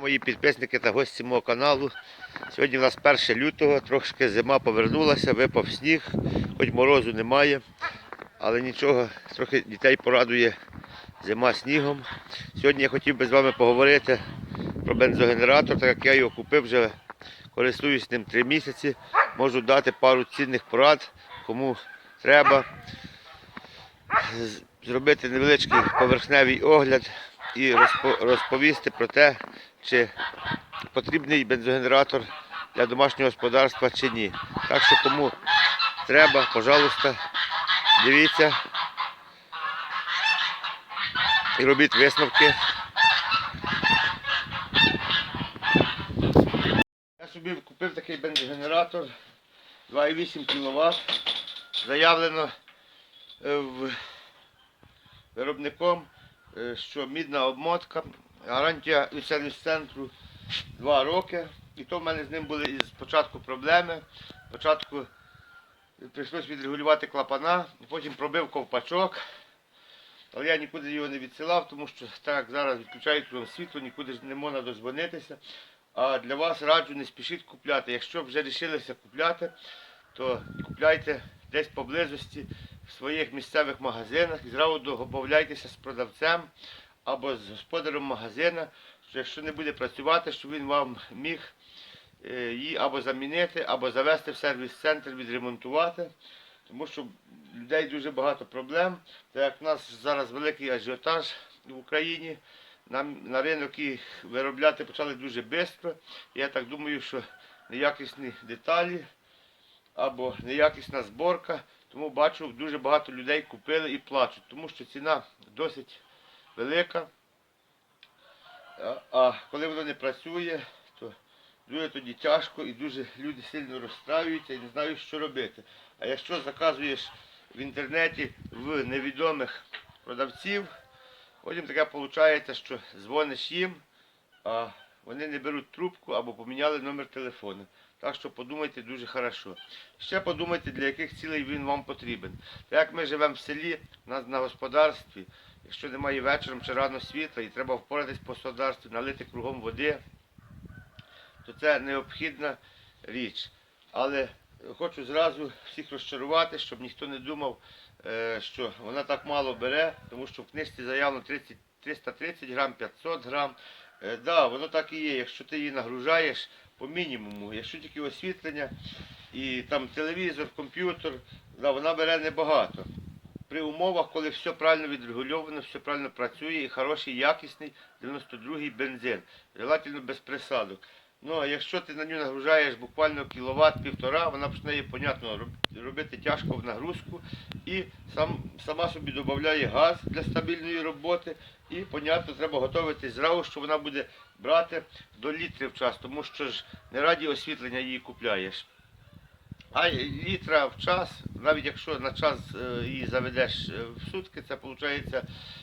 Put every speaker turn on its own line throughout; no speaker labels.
Мої підписники та гості мого каналу. Сьогодні у нас 1 лютого, трошки зима повернулася, випав сніг, хоч морозу немає, але нічого, трохи дітей порадує зима снігом. Сьогодні я хотів би з вами поговорити про бензогенератор, так як я його купив вже, користуюсь ним 3 місяці. Можу дати пару цінних порад, кому треба зробити невеличкий поверхневий огляд і розповісти про те, чи потрібний бензогенератор для домашнього господарства чи ні. Так що кому треба, пожалуйста, дивіться і робіть висновки. Я собі купив такий бензогенератор 2,8 кВт. Заявлено е, виробником, е, що мідна обмотка, гарантія від сервіс-центру 2 роки. І то в мене з ним були із спочатку проблеми. Спочатку прийшлось відрегулювати клапана, потім пробив ковпачок. Але я нікуди його не відсилав, тому що так зараз відключають кругом світло, нікуди не можна дозвонитися. А для вас раджу не спішіть купляти. Якщо вже вирішилися купляти, то купляйте десь поблизості в своїх місцевих магазинах і зразу домовляйтеся з продавцем або з господарем магазина, що якщо не буде працювати, щоб він вам міг е, її або замінити, або завести в сервіс-центр, відремонтувати. Тому що людей дуже багато проблем. Так як в нас зараз великий ажіотаж в Україні, нам на ринок їх виробляти почали дуже швидко. Я так думаю, що неякісні деталі або неякісна зборка. Тому бачу, дуже багато людей купили і плачуть, тому що ціна досить велика. А, коли воно не працює, то дуже тоді тяжко і дуже люди сильно розстраюються і не знають, що робити. А якщо заказуєш в інтернеті в невідомих продавців, потім таке виходить, що дзвониш їм, а вони не беруть трубку або поміняли номер телефону. Так що подумайте дуже хорошо. Ще подумайте, для яких цілей він вам потрібен. Так як ми живемо в селі, у нас на господарстві, якщо немає вечором чи рано світла і треба впоратись по господарстві, налити кругом води, то це необхідна річ. Але хочу зразу всіх розчарувати, щоб ніхто не думав, е, що вона так мало бере, тому що в книжці заявлено 30, 330 грам, 500 грам. Так, да, воно так і є. Якщо ти її нагружаєш по мінімуму, якщо тільки освітлення і там телевізор, комп'ютер, да, вона бере небагато. При умовах, коли все правильно відрегульовано, все правильно працює і хороший, якісний 92-й бензин. Желательно без присадок. Ну, а якщо ти на нього нагружаєш буквально кіловат півтора, вона починає, понятно, робити тяжко в нагрузку і сам, сама собі додає газ для стабільної роботи. І, понятно, треба готуватись зразу, що вона буде брати до літрів час, тому що ж не раді освітлення її купляєш. А літра в час, навіть якщо на час е, її заведеш е, в сутки, це виходить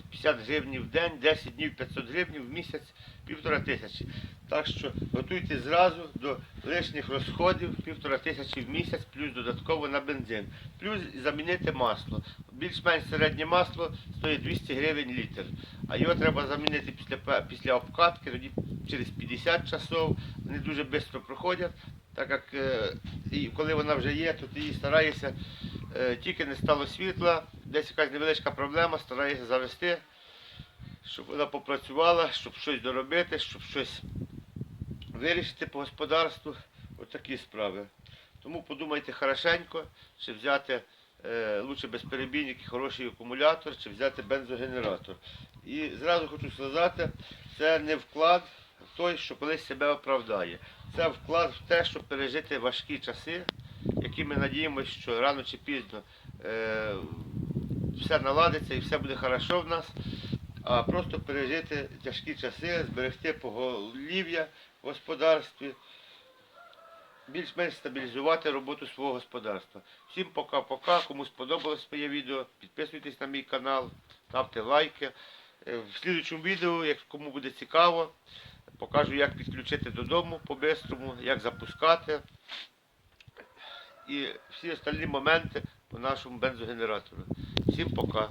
50 гривень в день, 10 днів 500 гривень в місяць, півтора тисячі. Так що готуйте зразу до лишніх розходів півтора тисячі в місяць, плюс додатково на бензин. Плюс замінити масло. Більш-менш середнє масло стоїть 200 гривень літр. А його треба замінити після, після обкатки, тоді через 50 часов. Вони дуже швидко проходять. Так як е, і коли вона вже є, то ти її стараєшся, е, тільки не стало світла, десь якась невеличка проблема, стараєшся завести, щоб вона попрацювала, щоб щось доробити, щоб щось вирішити по господарству. Отакі справи. Тому подумайте хорошенько, чи взяти е, лучше безперебійник і хороший акумулятор, чи взяти бензогенератор. І зразу хочу сказати, це не вклад той, що колись себе оправдає. Це вклад в те, щоб пережити важкі часи, які ми надіємося, що рано чи пізно е, все наладиться і все буде хорошо в нас. А просто пережити тяжкі часи, зберегти поголів'я в господарстві, більш-менш стабілізувати роботу свого господарства. Всім пока-пока. Кому сподобалось моє відео, підписуйтесь на мій канал, ставте лайки. Е, В слідчому відео, як кому буде цікаво, покажу, як підключити додому по-бистрому, як запускати і всі остальні моменти по нашому бензогенератору. Всім пока.